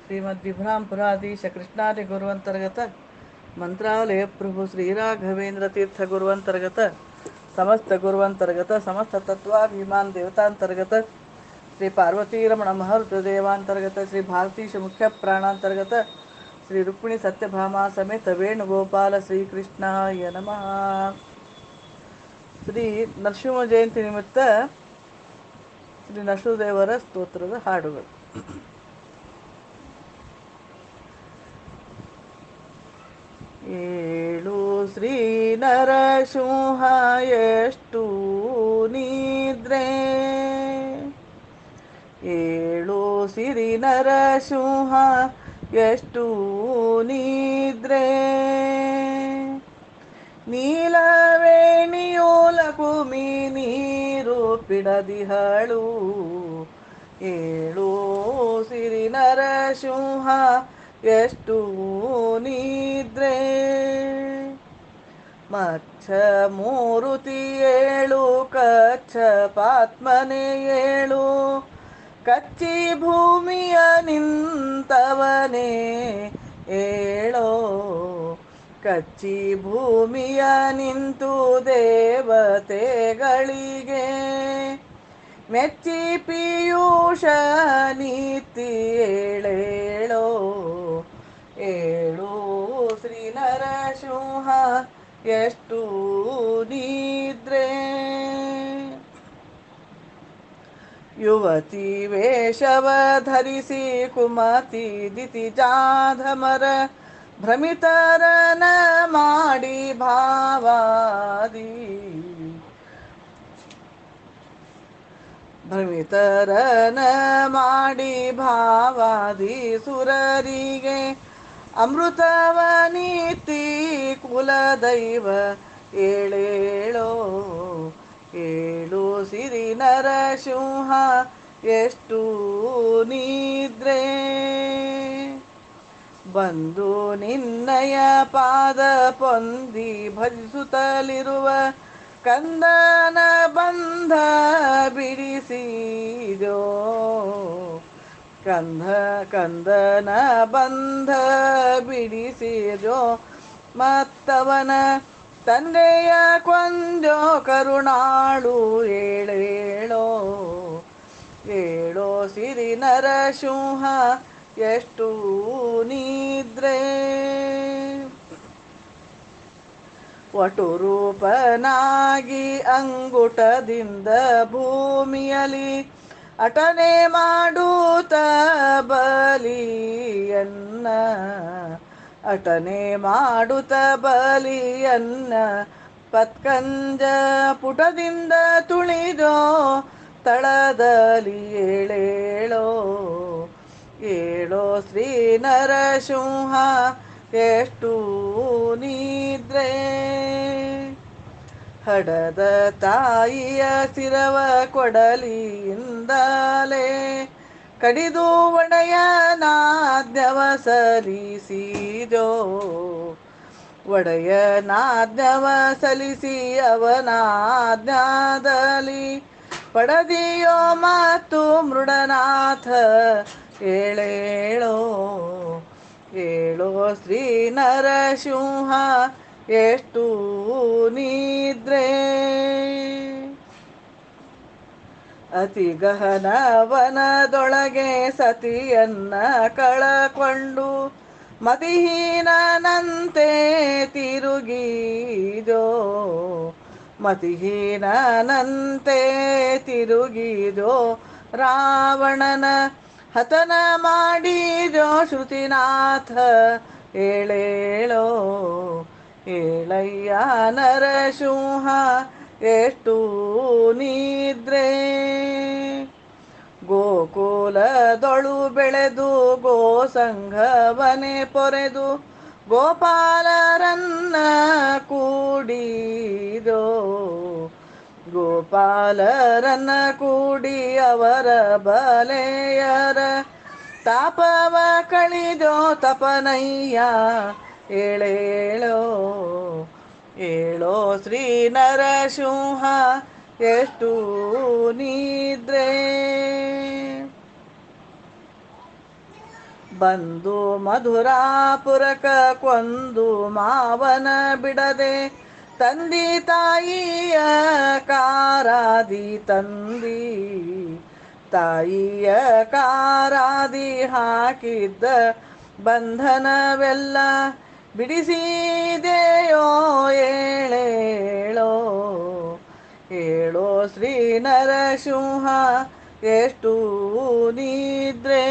శ్రీమద్విభ్రాంపురాధీశ కృష్ణాది గురువంతర్గత మంత్రాలయ ప్రభు శ్రీ రాఘవేంద్ర తీర్థ గురువంతర్గత समस्त गुरुअंतर्गत समस्त तत्वाभिमान देवतांतर्गत श्री पार्वती रमण महर्षदेवांतर्गत श्री भारतीश मुख्य प्राणांतर्गत ಶ್ರೀ ರುಕ್ಮಿಣಿ ಸತ್ಯಭಾಮಾ ಸಮೇತ ವೇಣುಗೋಪಾಲ ಶ್ರೀಕೃಷ್ಣಾಯ ನಮಃ. ಶ್ರೀ ನರಸಿಂಹ ಜಯಂತಿ ನಿಮಿತ್ತ ಶ್ರೀ ನರಸಿಂಹದೇವರ ಸ್ತೋತ್ರದ ಹಾಡುಗಳು. ಏಳು ಶ್ರೀ ನರಸಿಂಹ ಎಷ್ಟು ನಿದ್ರೆ. ಏಳು ಸಿರಿ ನರಸಿಂಹ ಎಷ್ಟು ನಿದ್ರೆ. ನೀಲವೇಣಿಯೋಲ ಕುಮಿ ನೀರು ಪಿಡದಿಹಳು ಏಳು ಸಿರಿ ನರಸಿಂಹ, ಎಷ್ಟು ನಿದ್ರೆ. ಮಚ್ಚ ಮೂರುತಿ ಏಳು, ಕಚ್ಚ ಪಾತ್ಮನೆ ಏಳು. ಕಚ್ಚಿ ಭೂಮಿಯ ನಿಂತವನೇ ಏಳೋ ಕಚ್ಚಿ ಭೂಮಿಯ ನಿಂತು ದೇವತೆಗಳಿಗೆ ಮೆಚ್ಚಿ ಪಿಯೂಷ ನೀತಿ ಏಳೇಳೋ ಏಳು ಶ್ರೀ ನರಸಿಂಹ, ಎಷ್ಟು ನಿದ್ರೆ ಯುವತಿ ವೇಷವ ಧರಿಸಿ ಕುಮತಿ ದಿತಿ ಜಾಧಮರ ಭ್ರಮಿತರನ ಮಾಡಿ ಭಾವಾದಿ. ಭ್ರಮಿತರನ ಮಾಡಿ ಭಾವಾದಿ ಸುರರಿಗೆ ಅಮೃತವ ನೀತಿ ಕುಲದೈವ ಏಳೇಳೋ ಏಳು ಸಿರಿ ನರಸಿಂಹ, ಎಷ್ಟು ನಿದ್ರೆ. ಬಂದು ನಿನ್ನಯ ಪಾದ ಪೊಂದಿ ಭಜಿಸುತ್ತಲಿರುವ ಕಂದನ ಬಂಧ ಬಿಡಿಸಿದೋ ಕಂದ, ಕಂದನ ಬಂಧ ಬಿಡಿಸಿದೋ ಮತ್ತವನ ತಂದೆಯ ಕೊಂದೋ ಕರುಣಾಳು ಏಳೇಳೋ ಏಳೋ ಸಿರಿ ನರಸಿಂಹ ಎಷ್ಟು ನಿದ್ರೆ. ವಟು ರೂಪನಾಗಿ ಅಂಗುಟದಿಂದ ಭೂಮಿಯಲಿ ಅಟನೆ ಮಾಡುತ್ತ ಬಲಿಯನ್ನ. ಅಟನೆ ಮಾಡುತ್ತ ಬಲಿಯನ್ನ ಪತ್ಕಂಜ ಪುಟದಿಂದ ತುಳಿದೋ ತಳದಲ್ಲಿ ಏಳೇಳೋ, ಏಳೋ ಶ್ರೀ ನರಸಿಂಹ ಎಷ್ಟು ನಿದ್ರೆ. ಹಡದ ತಾಯಿಯ ಸಿರವ ಕೊಡಲಿಯಿಂದಲೇ ಕಡಿದು ಒಡೆಯನಾದ್ಯವ ಸಲಿಸಿದೋ ಒಡೆಯನಾದ್ಯವ ಸಲಿಸಿ ಅವನಾದ್ಯಾದಲಿ ಪಡದಿಯೋ ಮತ್ತು ಮೃಡನಾಥ ಏಳೇಳೋ. ಏಳೋ ಶ್ರೀ ನರಸಿಂಹ ಎಷ್ಟು ನಿದ್ರೆ. ಅತಿ ಗಹನ ವನದೊಳಗೆ ಸತಿಯನ್ನ ಕಳಕೊಂಡು ಮತಿಹೀನನಂತೆ ತಿರುಗಿದೋ ಮತಿಹೀನಂತೆ ತಿರುಗಿದೋ, ರಾವಣನ ಹತನ ಮಾಡಿದೋ ಶ್ರುತಿನಾಥ ಏಳೇಳೋ, ಏಳಯ್ಯ ನರಸಿಂಹ ಎಷ್ಟು ನಿದ್ರೆ. ಗೋಕುಲದೊಳು ಬೆಳೆದು ಗೋ ಸಂಘವನೆ ಪೊರೆದು, ಗೋಪಾಲರನ್ನ ಕೂಡಿದೋ. ಗೋಪಾಲರನ್ನ ಕೂಡಿ ಅವರ ಬಲೆಯರ ತಾಪವ ಕಳಿದೋ ತಪನಯ್ಯ, ಏಳೇಳೋ. ಏಳೋ ಶ್ರೀ ನರಸಿಂಹ ಎಷ್ಟು ನಿದ್ರೆ. ಬಂದು ಮಧುರಾಪುರಕ ಕೊಂದು ಮಾವನ ಬಿಡದೆ ತಂದಿ ತಾಯಿಯ ಕಾರಾದಿ ತಂದಿ ತಾಯಿಯ ಕಾರಾದಿ ಹಾಕಿದ್ದ ಬಂಧನವೆಲ್ಲ ಬಿಡಿಸಿದೆಯೋ ಏಳೇಳೋ? ಏಳೋ ಶ್ರೀ ನರಸಿಂಹ ಎಷ್ಟು ನಿದ್ರೆ?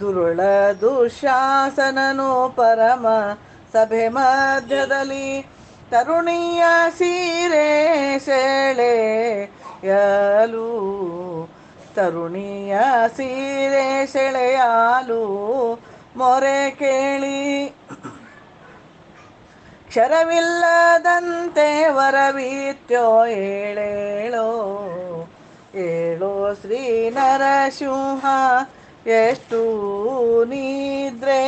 ದುರುಳ ದುಶಾಸನನು ಪರಮ ಸಭೆ ಮಧ್ಯದಲ್ಲಿ ತರುಣಿಯ ಸೀರೆ ಸೆಳೆಯಲು ತರುಣಿಯ ಸೀರೆ ಸೆಳೆಯಲು ಮೊರೆ ಕೇಳಿ. ಕ್ಷರವಿಲ್ಲದಂತೆ ವರವೀತ್ಯೋ ಹೇಳೇಳೋ ಏಳೋ ಶ್ರೀ ನರಸಿಂಹ ಎಷ್ಟು ನಿದ್ರೆ.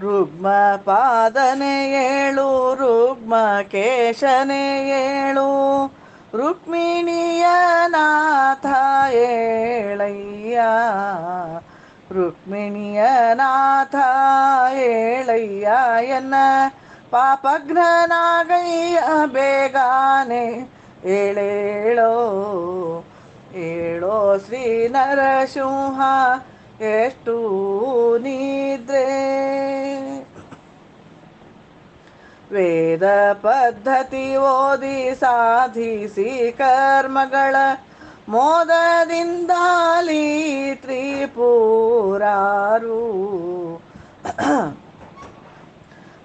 ರುಗ್ಮ ಪಾದನೆ ಏಳು, ರುಗ್ಮ ಕೇಶನೆ ಏಳು. ರುಕ್ಮಿಣಿಯ ನಾಥ ಏಳಯ್ಯ ರುಕ್ಮಿಣಿಯ ನಾಥ ಏಳಯ್ಯ ಎನ್ನ ಪಾಪಘ್ನನಾಗಯ್ಯ ಬೇಗಾನೆ ಏಳೇಳೋ ಏಳೋ ಶ್ರೀ ನರಸಿಂಹ ಎಷ್ಟು ನಿದ್ರೆ ವೇದ ಪದ್ಧತಿ ಓದಿ ಸಾಧಿಸಿ ಕರ್ಮಗಳ ಮೋದದಿಂದಾಲಿ ತ್ರಿಪುರಾರು.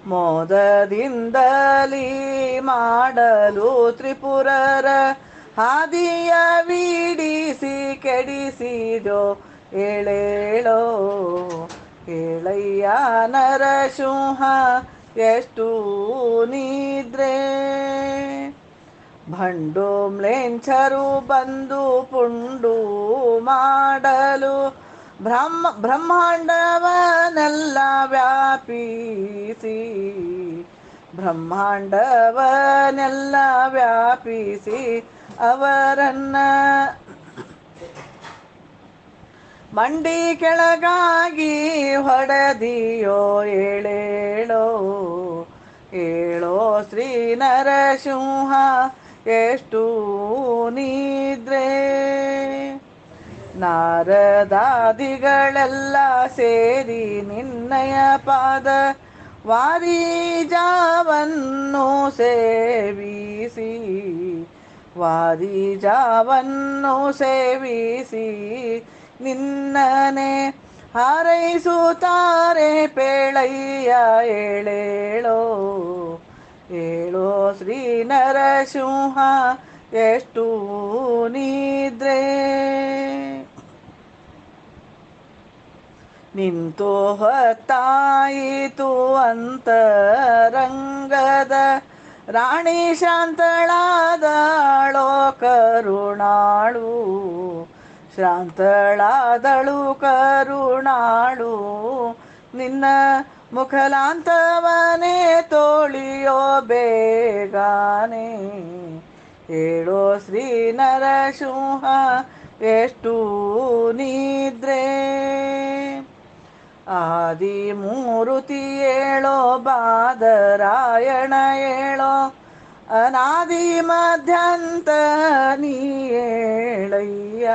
ಮೋದದಿಂದಲೀ ಮಾಡಲು ತ್ರಿಪುರರ ಹಾದಿಯ ವಿಡಿಸಿ ಕೆಡಿಸಿದೋ ಎಳೇಳೋ ಎಳಯ್ಯ ನರಸಿಂಹ ಎಷ್ಟು ನಿದ್ರೆ? ಭಂಡು ಮ್ಲೇಂಛರು ಬಂದು ಪುಂಡು ಮಾಡಲು ಬ್ರಹ್ಮ ಬ್ರಹ್ಮಾಂಡವನೆಲ್ಲ ವ್ಯಾಪಿಸಿ ಬ್ರಹ್ಮಾಂಡವನೆಲ್ಲ ವ್ಯಾಪಿಸಿ ಅವರನ್ನ ಮಂಡಿ ಕೆಳಗಾಗಿ ಹೊಡೆದಿಯೋ ಏಳೇಳೋ. ಏಳೋ ಶ್ರೀ ನರಸಿಂಹ ಎಷ್ಟು ನಿದ್ರೆ. ನಾರದಾದಿಗಳೆಲ್ಲ ಸೇರಿ ನಿನ್ನಯ ಪಾದ ವಾರಿಜಾವನ್ನು ಸೇವಿಸಿ. ವಾರಿಜಾವನ್ನು ಸೇವಿಸಿ ನಿನ್ನನೆ ಹಾರೈಸುತ್ತಾರೆ ಪೇಳಯ್ಯ ಏಳೇಳೋ. ಏಳೋ ಶ್ರೀ ನರಸಿಂಹ ಎಷ್ಟು ನಿದ್ರೆ. ನಿಂತು ಹೊತ್ತಾಯಿತು ಅಂತರಂಗದ ರಾಣಿ ಶಾಂತಳಾದಳೋ ಕರುಣಾಳು. ಶಾಂತಳಾದಳು ಕರುಣಾಳು. ನಿನ್ನ ಮುಖಲಾಂತವನೇ ತೋಳಿಯೋ ಬೇಗಾನೆ. ಹೇಳೋ ಶ್ರೀ ನರಸಿಂಹ ಎಷ್ಟು ನಿದ್ರೆ. ಆದಿ ಮೂರುತಿ ಏಳೋ ಬಾದರಾಯಣ ಏಳೋ ಅನಾದಿ ಮಧ್ಯಂತ ನೀ ಏಳಯ್ಯ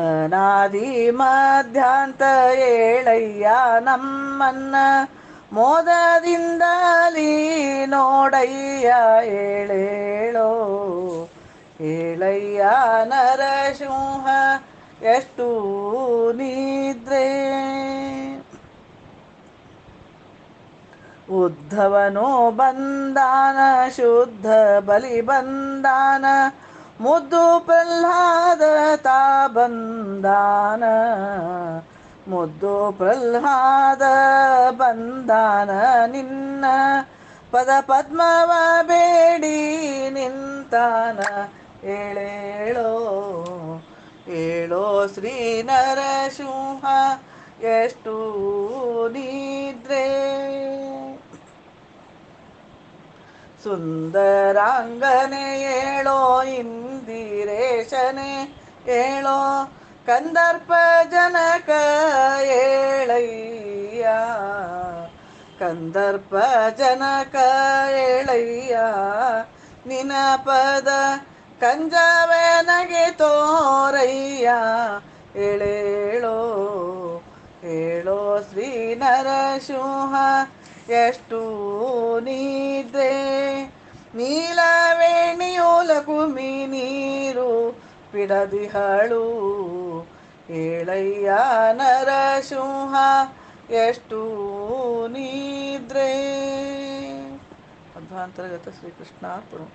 ಅನಾದಿ ಮಧ್ಯಾಂತ ಏಳಯ್ಯ ನಮ್ಮನ್ನ ಮೋದದಿಂದಲೀ ನೋಡಯ್ಯ ಏಳೇಳೋ. ಏಳಯ್ಯ ನರಸಿಂಹ, ಎಷ್ಟು ನಿದ್ರೆ ಉದ್ಧವನು ಬಂದಾನ, ಶುದ್ಧ ಬಲಿ ಬಂದಾನ, ಮುದ್ದು ಪ್ರಹ್ಲಾದ ತಾ ಬಂದಾನ, ಮುದ್ದು ಪ್ರಹ್ಲಾದ ಬಂದಾನ ನಿನ್ನ, ಪದ ಪದ್ಮವ ಬೇಡಿ ನಿಂತಾನ, ಏಳೇಳೋ, ಏಳೋ ಶ್ರೀ ನರಸಿಂಹ ಎಷ್ಟು ನಿದ್ರೆ. ಸುಂದರಾಂಗನೆ ಏಳೋ ಇಂದಿರೇಶನೆ, ಏಳೋ ಕಂದರ್ಪ ಜನಕ ಏಳಯ್ಯ. ಕಂದರ್ಪ ಜನಕ ಏಳಯ್ಯ, ನಿನ ಪದ ಕಂಜವೇ ನಗೆ ತೋರಯ್ಯ. ಏಳೇಳೋ ಹೇಳೋ ಶ್ರೀ ನರಸಿಂಹ ಎಷ್ಟು ನಿದ್ರೆ ನೀಲವೇಣಿಯೋಲಕುಮಿ ನೀರು ಬಿಡದಿಹಳು ಏಳಯ್ಯ ನರಸಿಂಹ, ಎಷ್ಟು ನಿದ್ರೆ. ಅಧ್ವಾಂತರ್ಗತ ಶ್ರೀಕೃಷ್ಣಾರ್ಪಣ.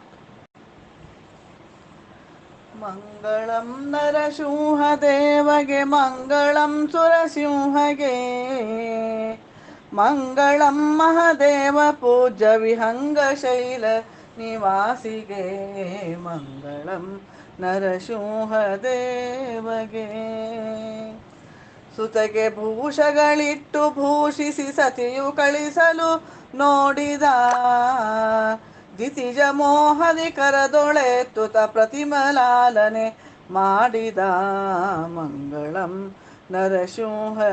ಮಂಗಳಂ ನರಸಿಂಹದೇವಗೆ ಮಂಗಳಂ ಸುರಸಿಂಹಗೆ. ಮಂಗಳಂ ಮಹದೇವ ಪೂಜ ವಿಹಂಗ ಶೈಲ ನಿವಾಸಿಗೆ. ಮಂಗಳಂ ನರಸಿಂಹದೇವಗೆ. ಸುತಗೆ ಭೂಷಗಳಿಟ್ಟು ಭೂಷಿಸಿ ಸತಿಯು ಕಳಿಸಲು ನೋಡಿದ. ದಿತಿಜ ಮೋಹದಿ ತುತ ಪ್ರತಿಮಲಾಲನೆ ಮಾಡಿದ. ಮಂಗಳಂ ನರಸಿಂಹದೇವಗೆ.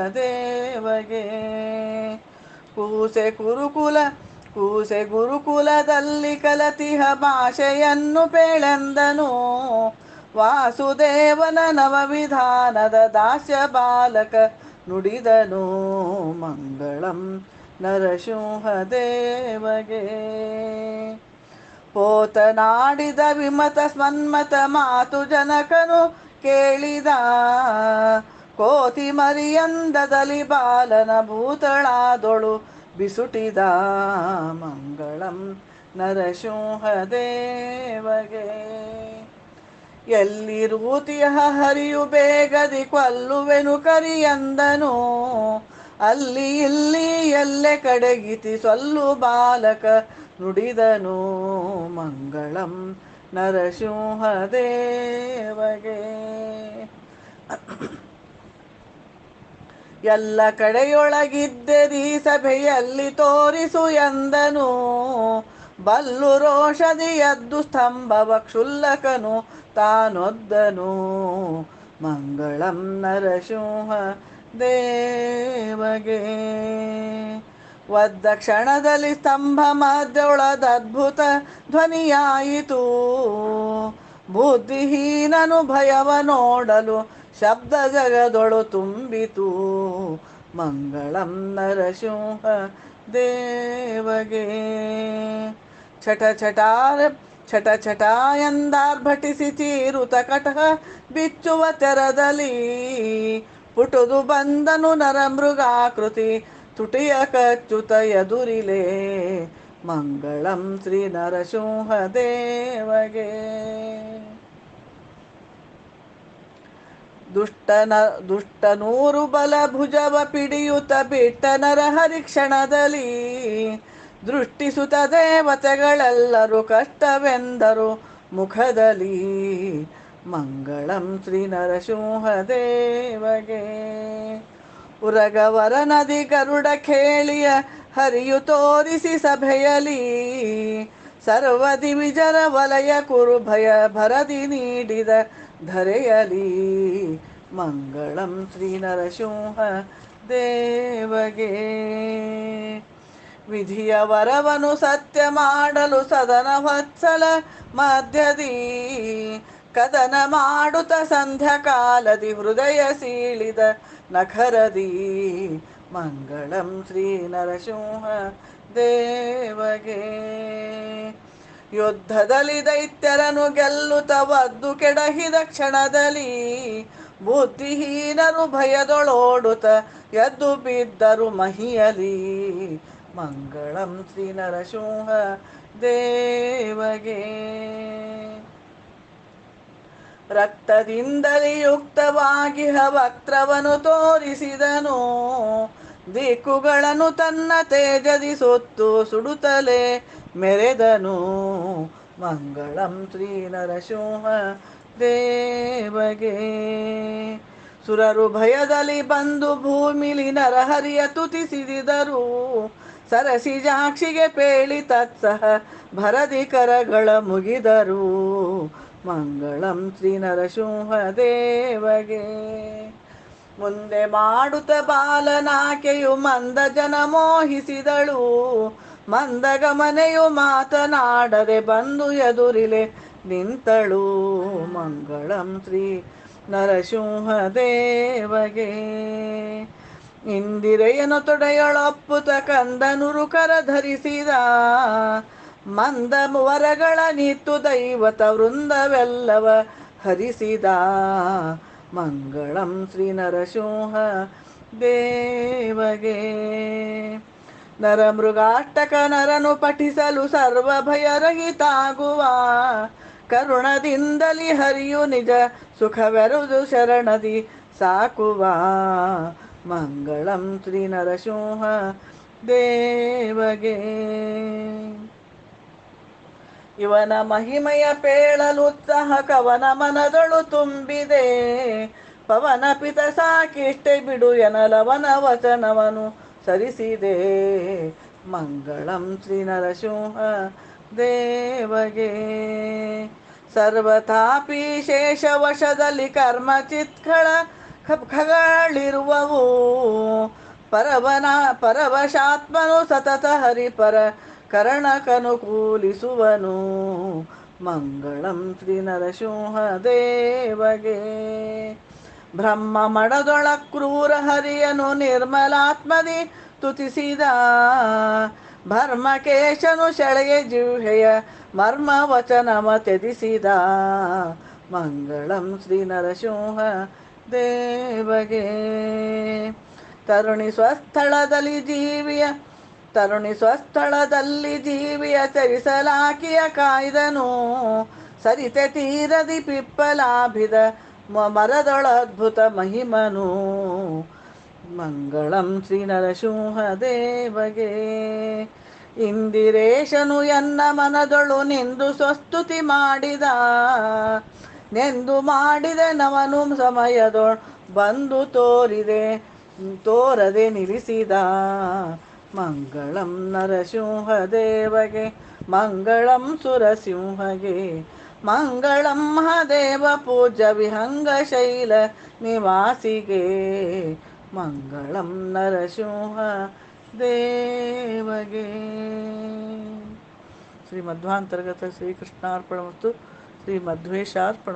ಕೂಸೆ ಕುರುಕುಲ, ಕೂಸೆ ಗುರುಕುಲದಲ್ಲಿ ಕಲತಿಹ ಭಾಷೆಯನ್ನು ಪೇಳೆಂದನು. ವಾಸುದೇವನ ನವವಿಧಾನದ ದಾಸ್ಯ ಬಾಲಕ ನುಡಿದನು. ಮಂಗಳಂ ನರಸಿಂಹದೇವಗೆ. ಪೋತನಾಡಿದ ವಿಮತ ಸ್ಮನ್ಮತ ಮಾತು ಜನಕನು ಕೇಳಿದ. ಕೋತಿ ಮರಿಯಂದದಲ್ಲಿ ಬಾಲನ ಭೂತಳಾದೊಳು ಬಿಸುಟಿದ ಮಂಗಳಂ ನರಸಿಂಹದೇವಗೆ. ಎಲ್ಲಿರುತಿಯ ಹರಿಯು ಬೇಗದಿ ಕೊಲ್ಲುವೆನು ಕರಿಯಂದನು, ಅಲ್ಲಿ ಇಲ್ಲಿ ಎಲ್ಲೆ ಕಡೆಗಿತಿ ಸೊಲ್ಲು ಬಾಲಕ ನುಡಿದನು ಮಂಗಳಂ ನರಸಿಂಹದೇವಗೆ. ಎಲ್ಲ ಕಡೆಯೊಳಗಿದ್ದೆರಿ ಸಭೆಯಲ್ಲಿ ತೋರಿಸು ಎಂದನು. ಬಲ್ಲು ರೋಷದಿ ಎದ್ದು ಸ್ತಂಭವ ಕ್ಷುಲ್ಲಕನು ತಾನೊದ್ದನು. ಮಂಗಳಂ ನರಸಿಂಹ ದೇವಗೆ. ಒದ್ದ ಕ್ಷಣದಲ್ಲಿ ಸ್ತಂಭ ಮಧ್ಯವೊಳದ ಅದ್ಭುತ ಧ್ವನಿಯಾಯಿತು. ಬುದ್ಧಿಹೀನನು ಭಯವ ನೋಡಲು ಶಬ್ದ ಜಗದೊಳು ತುಂಬಿತು. ಮಂಗಳಂ ನರಸಿಂಹ ದೇವಗೆ. ಛಟ ಛಟಾರ ಛಟ ಛಟ ಎಂದಾರ್ಭಟಿಸಿ ಚೀರುತ ಬಿಚ್ಚುವ ತೆರದಲ್ಲಿ ಪುಟುದು ಬಂದನು ನರಮೃಗಾಕೃತಿ ತುಟಿಯ ಕಚ್ಚುತ ಎದುರಿಲೆ. ಮಂಗಳಂ ಶ್ರೀ ನರಸಿಂಹ ದೇವಗೆ. ದುಷ್ಟನ, ದುಷ್ಟನೂರು ಬಲ ಭುಜವ ಪಿಡಿಯುತ ಬಿಟ್ಟ ನರಹರಿ ದೃಷ್ಟಿಸುತ ದೇವತೆಗಳೆಲ್ಲರೂ ಕಷ್ಟವೆಂದರು ಮುಖದಲ್ಲಿ. ಮಂಗಳಂ ಶ್ರೀ ನರಸಿಂಹ ದೇವಗೆ ಉರಗವರ ನದಿ ಗರುಡ ಖೇಳಿಯ ಹರಿಯು ತೋರಿಸಿ ಸಭೆಯಲಿ ಸರ್ವದಿ ವಿಜರ ವಲಯ ಕುರು ಭಯ ಭರದಿ ನೀಡಿದ ಧರೆಯಲಿ ಮಂಗಳಂ ಶ್ರೀ ನರಸಿಂಹ ದೇವಗೆ. ವಿಧಿಯ ವರವನು ಸತ್ಯ ಮಾಡಲು ಸದನ ವತ್ಸಲ ಮಧ್ಯದಿ. ಕದನ ಮಾಡುತ್ತ ಸಂಧ್ಯಾ ಕಾಲದಿ ಹೃದಯ ಸೀಳಿದ ನಖರದಿ. ಮಂಗಳಂ ಶ್ರೀ ನರಸಿಂಹ ದೇವಗೆ. ಯುದ್ಧದಲ್ಲಿ ದೈತ್ಯರನು ಕೆಡಹಿದ ಕ್ಷಣದಲ್ಲಿ. ಬುದ್ಧಿಹೀನರು ಭಯದೊಳೋಡುತ್ತ ಎದ್ದು ಬಿದ್ದರು ಮಹಿಯಲಿ. ಮಂಗಳಂ ಶ್ರೀ ನರಸಿಂಹ ದೇವಗೆ. ರಕ್ತದಿಂದಲೇ ಯುಕ್ತವಾಗಿ ವಕ್ತ್ರವನು ತೋರಿಸಿದನು. ದಿಕ್ಕುಗಳನ್ನು ತನ್ನ ತೇಜದಿ ಸುತ್ತು ಸುಡುತ್ತಲೇ ಮೆರೆದನು. ಮಂಗಳಂ ಶ್ರೀ ನರಸಿಂಹ ದೇವಗೆ. ಸುರರು ಭಯದಲ್ಲಿ ಬಂದು ಭೂಮಿಲಿ ನರಹರಿಯ ತುತಿಸಿದರು ಸರಸಿ ಜಾಕ್ಷಿಗೆ ಪೇಳಿ ತತ್ಸಹ ಭರದಿ ಕರಗಳ ಮುಗಿದರು. ಮಂಗಳಂ ಶ್ರೀ ನರಸಿಂಹ ದೇವಗೆ. ಮುಂದೆ ಮಾಡುತ್ತ ಬಾಲನಾಕೆಯು ಮಂದ ಜನ ಮೋಹಿಸಿದಳು. ಮಂದ ಗಮನೆಯು ಮಾತನಾಡದೆ ಬಂದು ಎದುರಿಲೆ ನಿಂತಳು ಮಂಗಳಂ ಶ್ರೀ ನರಸಿಂಹ ದೇವಗೆ ಇಂದಿರೆಯನು ತೊಡೆಯೊಳಪ್ಪುತ ಕಂದನುರು ಕರ ಧರಿಸಿದ ಮಂದ ವರಗಳ ನಿತ್ತು ದೈವತ ವೃಂದವೆಲ್ಲವ ಹರಿಸಿದ ಮಂಗಳಂ ಶ್ರೀ ನರಸಿಂಹ ದೇವಗೆ ನರಮೃಗಾಷ್ಟಕ ನರನು ಪಠಿಸಲು ಸರ್ವ ಭಯರಹಿತಾಗುವ ಕರುಣದಿಂದಲಿ ಹರಿಯು ನಿಜ ಸುಖವೆರುದು ಶರಣದಿ ಸಾಕುವ. ಮಂಗಳಂ ಶ್ರೀ ನರಸಿಂಹ ದೇವಗೆ. ಇವನ ಮಹಿಮೆಯ ಪೇಳಲು ಉತ್ಸಾಹ ಕವನ ಮನದಳು ತುಂಬಿದೆ. ಪವನ ಪಿತ ಸಾಕಿಷ್ಟೆ ಬಿಡು ಎನಲವನ ವಚನವನು ಸರಿಸಿದೆ ಮಂಗಳಂ ಶ್ರೀ ನರಸಿಂಹ ದೇವಗೆ. ಸರ್ವಥಾಪಿ ಶೇಷವಶದಲ್ಲಿ ಕರ್ಮ ಚಿತ್ಕಳ ಖಗಳಿರುವವು ಪರವನ, ಪರವಶಾತ್ಮನು ಸತತ ಹರಿಪರ ಕರಣಕನುಕೂಲಿಸುವನು. ಮಂಗಳಂ ಶ್ರೀ ನರಸಿಂಹ ದೇವಗೆ. ಬ್ರಹ್ಮ ಮಡದೊಳ ಕ್ರೂರ ಹರಿಯನು ನಿರ್ಮಲಾತ್ಮದಿ ತುತಿಸಿದ ಭರ್ಮಕೇಶನು ಶಳೆಯ ಜಿಹ್ವೆಯ ಮರ್ಮ ವಚನಮ ತ್ಯಜಿಸಿದ ಮಂಗಳಂ ಶ್ರೀ ನರಸಿಂಹ ದೇವಗೆ. ತರುಣಿ ಸ್ವಸ್ಥಳದಲ್ಲಿ ಜೀವಿಯ, ತರುಣಿ ಸ್ವಸ್ಥಳದಲ್ಲಿ ಜೀವಿಯ ಚರಿಸಲಾಕಿಯ ಕಾಯ್ದನು. ಸರಿತೆ ತೀರದಿ ಪಿಪ್ಪಲಾಭಿದ ಮರದೊಳ ಅದ್ಭುತ ಮಹಿಮನು. ಮಂಗಳಂ ಶ್ರೀ ನರಸಿಂಹ ದೇವಗೆ. ಇಂದಿರೇಶನು ಎನ್ನ ಮನದೊಳು ನಿಂದು ಸ್ವಸ್ತುತಿ ಮಾಡಿದ. ನೆಂದು ಮಾಡಿದ ನವನು ಸಮಯದೊಳು ಬಂದು ತೋರಿದೆ, ತೋರದೆ ನಿಲ್ಲಿಸಿದ. ಮಂಗಳಂ ನರಸಿಂಹ ದೇವಗೆ, ಮಂಗಳಂ ಸುರಸಿಂಹಗೆ. ಮಂಗಳಂ ಮಹಾದೇವ ಪೂಜ ವಿಹಂಗ ಶೈಲ ನಿವಾಸಿಗೆ. ಮಂಗಳಂ ನರಸಿಂಹ ದೇವಗೆ. ಶ್ರೀ ಮಧ್ವಾಂತರ್ಗತ ಶ್ರೀಕೃಷ್ಣಾರ್ಪಣ ಮತ್ತು ಶ್ರೀ ಮಧ್ವೇಶಾರ್ಪಣ